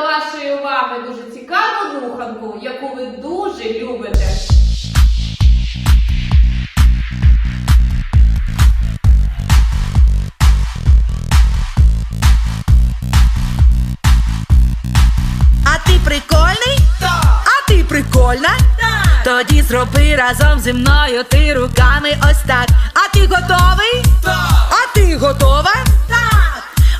вашої уваги дуже цікаву руханку, яку ви дуже любите. А ти прикольний? А ти прикольна? Тоді зроби разом зі мною ти руками ось так. А ти готовий? А ти готова?